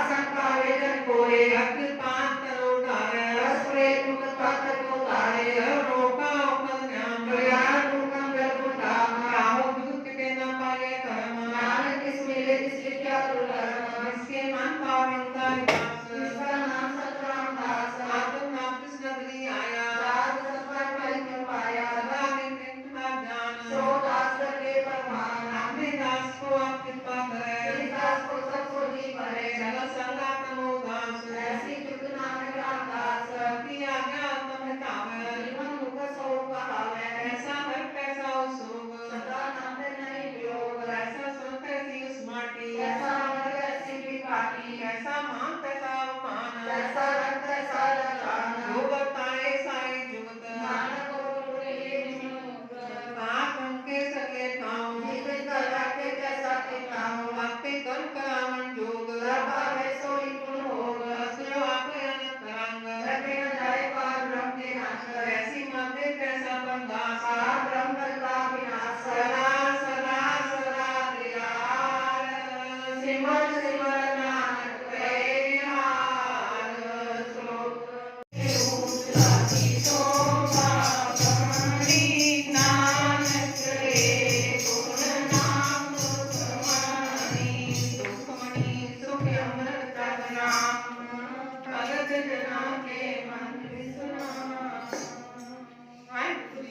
ਸੰਤਾ ਵੇਦਨ ਕੋਏ ਅਕ੍ਰਿਪਾਂਤ ਰੋਣਾ ਰਸਰੇ ਤੁਮ ਤਤ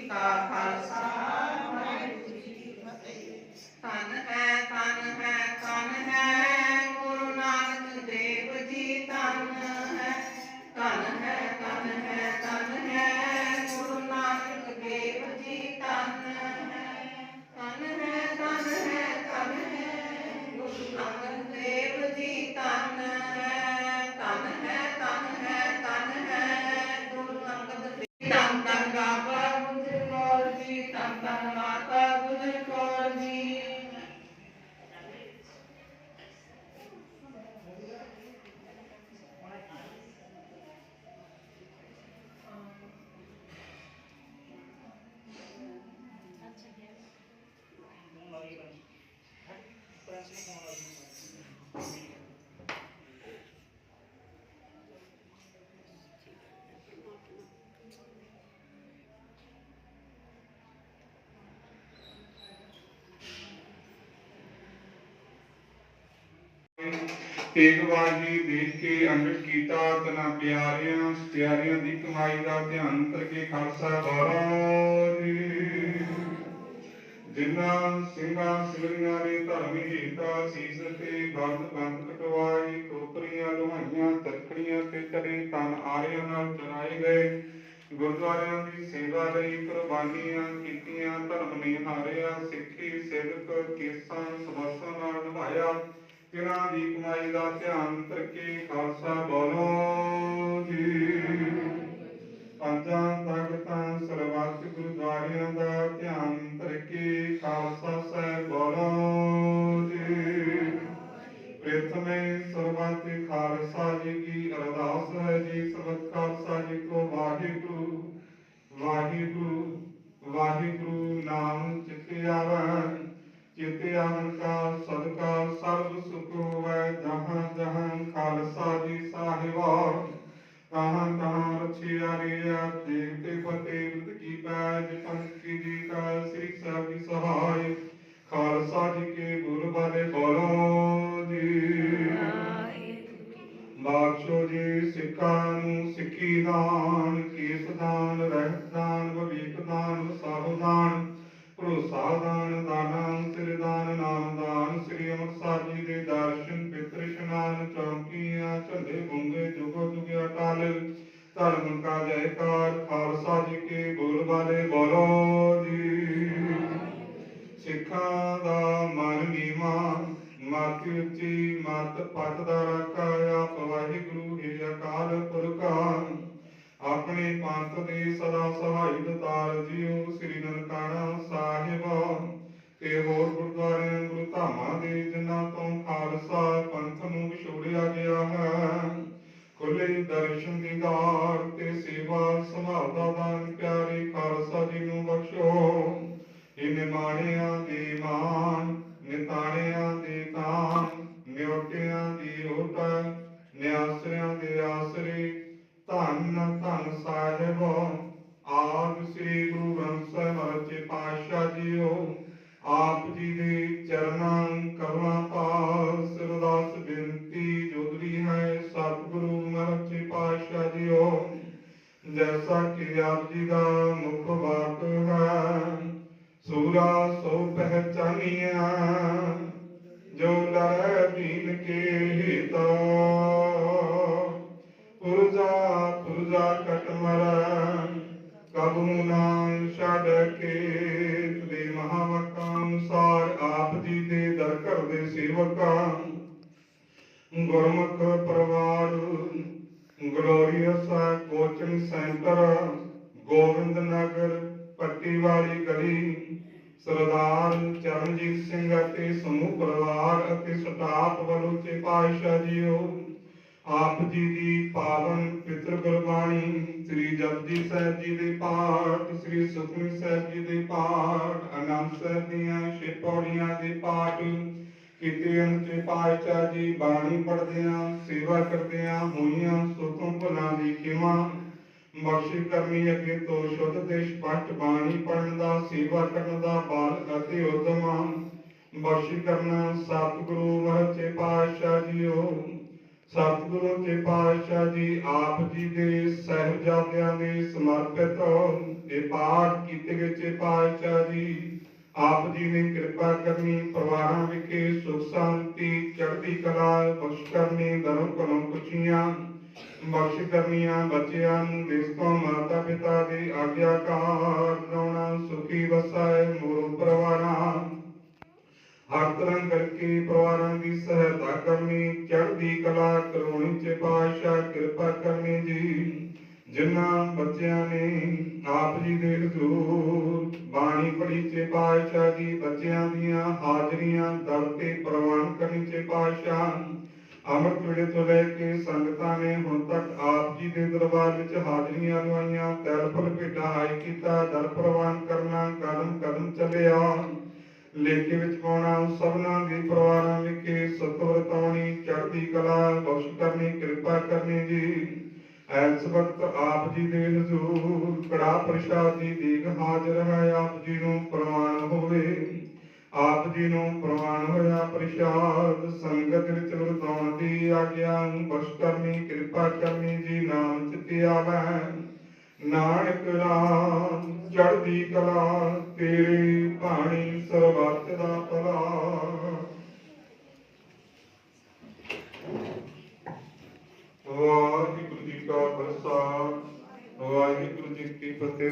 ਵਾਹਿਗੁਰੂ ਜੀ ਕਾ ਏਕ ਵਾਰ ਦੇਖ ਕੇ ਅੰਮ੍ਰਿਤ ਕੀਤਾ, ਤਨਾ ਪਿਆਰਿਆਂ ਪਿਆਰਿਆਂ ਦੀ ਕਮਾਈ ਦਾ ਧਿਆਨ ਕਰਕੇ ਖਾਲਸਾ ਵਾਹਿਗੁਰੂ ਜਿਨ੍ਹਾਂ ਸਿੰਘਾਂ ਸਿਵਲੀਆਂ ਨੇ ਧਰਮੀ ਹੀਤਾ ਸੀਸ ਤੇ ਬੰਦ ਬੰਦ ਕਟਵਾਈ ਟੋਕਰੀਆਂ, ਲੋਹਾਈਆਂ ਤਰਕੜੀਆਂ ਤੇ ਚੜੇ ਤਨ ਆਰਿਆਂ ਨਾਲ ਚਰਾਏ ਗਏ। ਗੁਰਦੁਆਰਿਆਂ ਦੀ ਸੇਵਾ ਲਈ ਕੁਰਬਾਨੀਆਂ ਕੀਤੀਆਂ, ਧਰਮ ਨੇ ਹਾਰਿਆ ਸਿੱਖੀ, ਸਿਦਕ, ਕੇਸਾਂ ਸਮਰਸਾਂ ਨਾਲ ਨਿਭਾਇਆ। ਤਿਨਾਂ ਦੀ ਕਮਾਈ ਦਾ ਧਿਆਨ ਕਰਕੇ ਖਾਲਸਾ ਬੋਲੋ ਜੀ। ਪੰਜਾਂ ਤਖਤਾਂ ਸਰਬੱਤ ਗੁਰਦੁਆਰਿਆਂ ਦਾ ਧਿਆਨ ਬਾਖਸ਼ੋ ਸਿੱਖਾਂ ਨੂੰ ਸਿੱਖੀ ਦਾਨ, ਕੇਸ ਦਾਨ, ਰਹਿਤ ਦਾਨ, ਵਿਵੇਕ ਦਾਨ ਵਸਾਹੁ ਦਾਨ, ਭਰੋਸਾ ਦਾਨ, ਦਾਨਾਂ, ਸਿਰ ਦਾਨ, ਨਾਮ ਦਾਨ, ਸ੍ਰੀ ਅੰਮ੍ਰਿਤਸਰ ਜੀ ਦੇ ਦਰਸ਼ਨ, ਪਿਤਰ ਇਸ਼ਨਾਨ, ਚੌਂਕੀਆਂ, ਝੰਡੇ ਗੁੰਗੇ ਜੁਗੋ ਜੁਗ ਅਟਲ, ਧਰਮ ਕਾ ਜੈਕਾਰ, ਖਾਲਸਾ ਜੀ ਕੇ ਬੋਲ ਬਾਲੇ, ਬੋਲੋ ਜੀ। ਸਿੱਖਾਂ ਦਾ ਮਨ ਨੀਵਾ ਮਤ ਉੱਚੀ ਮਤ ਪਤ ਦਾ ਰਾਖਾ ਆਪ ਵਾਹਿਗੁਰੂ ਜੀ ਅਕਾਲ ਪੁਰਖਾ, ਆਪਣੇ ਪੰਥ ਦੇ ਸਦਾ ਸਹਾਈ ਦਤਾਰ ਜੀਓ ਸ੍ਰੀ ਨਨਕਾਣਾ ਸਾਹਿਬ। ਤੇ ਹੋਰ ਗੁਰਦੁਆਰਿਆਂ ਗੁਰੂ ਧਾਮਾਂ ਦੇ ਜਿਨ੍ਹਾਂ ਤੋਂ ਖਾਲਸਾ ਪੰਥ ਨੂੰ ਵਿਛੋੜਿਆ ਗਿਆ ਹੈ ਖੁੱਲੇ ਦਰਸ਼ਨ ਦੀਦਾਰ ਤੇ ਸੇਵਾ ਸੰਭਾਲ ਦਾਨ ਪਿਆਰੇ ਖਾਲਸਾ ਜੀ ਨੂੰ ਬਖਸ਼ੋ। ਦੇ ਪਿਤਰ ਗੁਰਬਾਣੀ, ਸ੍ਰੀ ਜਪਜੀ ਸਾਹਿਬ ਜੀ ਦੇ ਪਾਠ, ਸ੍ਰੀ ਸੁਖਮਨੀ ਸਾਹਿਬ ਜੀ ਦੇ ਪਾਠ ਆਨੰਦ ਸਾਹਿਬ ਦੀਆਂ ਛੇ ਪੌੜੀਆਂ ਦੇ ਪਾਠ ਕੀਤੇ ਅੰਤੇ ਪਾਤਸ਼ਾਹ ਜੀ ਬਾਣੀ ਪੜਦਿਆਂ ਸੇਵਾ ਕਰਦਿਆਂ ਹੋਈਆਂ ਸੁਖੋਂ ਭੁਲਾਂ ਦੀ ਖਿਮਾ। ਬਖਸ਼ੀ ਕਰਨੀ ਅੱਗੇ ਤੋਂ ਸ਼ੁੱਧ ਤੇ ਸਪਸ਼ਟ ਬਾਣੀ ਪੜਨ ਦਾ, ਸੇਵਾ ਕਰਨ ਦਾ ਬਾਲ ਅਤੇ ਉਦਮ ਬਖਸ਼ੀ ਕਰਨਾ ਸਤਿਗੁਰੂ ਮਹੱਚੇ ਪਾਤਸ਼ਾਹ ਜੀਓ। ਸਤਿਗੁਰੂ ਤੇ ਪਾਤਸ਼ਾਹ ਜੀ, ਆਪ ਜੀ ਦੇ ਸਹਿਬਜ਼ਾਦਿਆਂ ਦੇ ਸਮਰਪਿਤ ਇਹ ਪਾਠ ਕੀਤੇ ਗਏ ਚੇ ਪਾਤਸ਼ਾਹ ਜੀ, ਆਪ ਜੀ ਨੇ ਕਿਰਪਾ ਕਰਨੀ ਪਰਿਵਾਰਾਂ ਵਿਖੇ ਸੁਖ ਸ਼ਾਂਤੀ, ਚੜ੍ਹਦੀ ਕਲਾ, ਬਖਸ਼ ਕਰਨੀ, ਧਰਮ ਕਲਮ ਖੁਸ਼ੀਆਂ ਬਖਸ਼ ਕਰਨੀਆਂ ਬੱਚਿਆਂ ਨੂੰ ਦੇਸ ਤੋਂ ਮਾਤਾ ਪਿਤਾ ਦੀ ਆਗਿਆਕਾਰ ਬਣਾਉਣਾ ਸੁਖੀ ਵਸਾਏ ਮੋਰ ਪਰਿਵਾਰਾਂ। ਹਰ ਤਰ੍ਹਾਂ ਕਰਕੇ ਪਰਿਵਾਰਾਂ ਦੀ ਸਹਾਇਤਾ ਕਰਨੀ, ਚੜ੍ਹਦੀ ਕਿਰਪਾ ਕਰਨੀ ਜੀ, ਜਿਨ੍ਹਾਂ ਬੱਚਿਆਂ ਨੇ ਆਪ ਜੀ ਦੇ ਹਜ਼ੂਰ ਬਾਣੀ ਪੜ੍ਹੀ ਚ ਪਾਤਸ਼ਾਹ ਜੀ, ਬੱਚਿਆਂ ਦੀਆਂ ਹਾਜ਼ਰੀਆਂ ਦਰ ਤੇ ਪ੍ਰਵਾਨ ਕਰਨੀ ਚ ਪਾਤਸ਼ਾਹ। ਅੰਮ੍ਰਿਤ ਵੇਲੇ ਤੋਂ ਲੈ ਕੇ ਸੰਗਤਾਂ ਨੇ ਹੁਣ ਤੱਕ ਆਪ ਜੀ ਦੇ ਦਰਬਾਰ ਵਿੱਚ ਹਾਜ਼ਰੀਆਂ ਲਵਾਈਆਂ, ਤਿਲ ਫੁੱਲ ਭੇਟਾ ਹਾਈ ਕੀਤਾ, ਦਰ ਪ੍ਰਵਾਨ ਕਰਨਾ ਕਦਮ ਕਦਮ ਚੱਲਿਆ। ਲੇਖੇ ਵਿੱਚ ਪਾਉਣਾ, ਸਭਨਾ ਦੇ ਪਰਿਵਾਰਾਂ ਵਿਖੇ ਸਤਵਰ ਤਾਉਣੀ, ਚੜ੍ਹਦੀ ਕਲਾ, ਬਖਸ਼ ਕਰਨੀ, ਕਿਰਪਾ ਕਰਨੀ ਜੀ। ਐਸ ਵਕਤ ਆਪ ਜੀ ਦੇ ਹਜ਼ੂਰ, ਕੜਾ ਪ੍ਰਸ਼ਾਦ ਦੀ ਦੀਗ ਹਾਜ਼ਰ ਹੈ, ਆਪ ਜੀ ਨੂੰ ਪ੍ਰਵਾਨ ਹੋਵੇ। ਆਪ ਜੀ ਨੂੰ ਪ੍ਰਵਾਨ ਹੋਇਆ ਪ੍ਰਸ਼ਾਦ, ਸੰਗਤ ਵਿੱਚ ਵਰਤਾਉਣ ਦੀ ਆਗਿਆ ਬਖਸ਼ ਕਰਨੀ, ਕਿਰਪਾ ਕਰਨੀ ਜੀ, ਨਾਮ ਚਿਤ ਆਵੈ। ਨਾਨਕ ਰਾਮ, ਚੜ੍ਹਦੀ ਕਲਾ, ਤੇਰੀ ਬਾਣੀ ਸਰਬੱਤ ਦਾ ਭਲਾ। ਵਾਹਿਗੁਰੂ ਜੀ ਕਾ ਖਾਲਸਾ ਵਾਹਿਗੁਰੂ ਜੀ ਕੀ ਫਤਿਹ।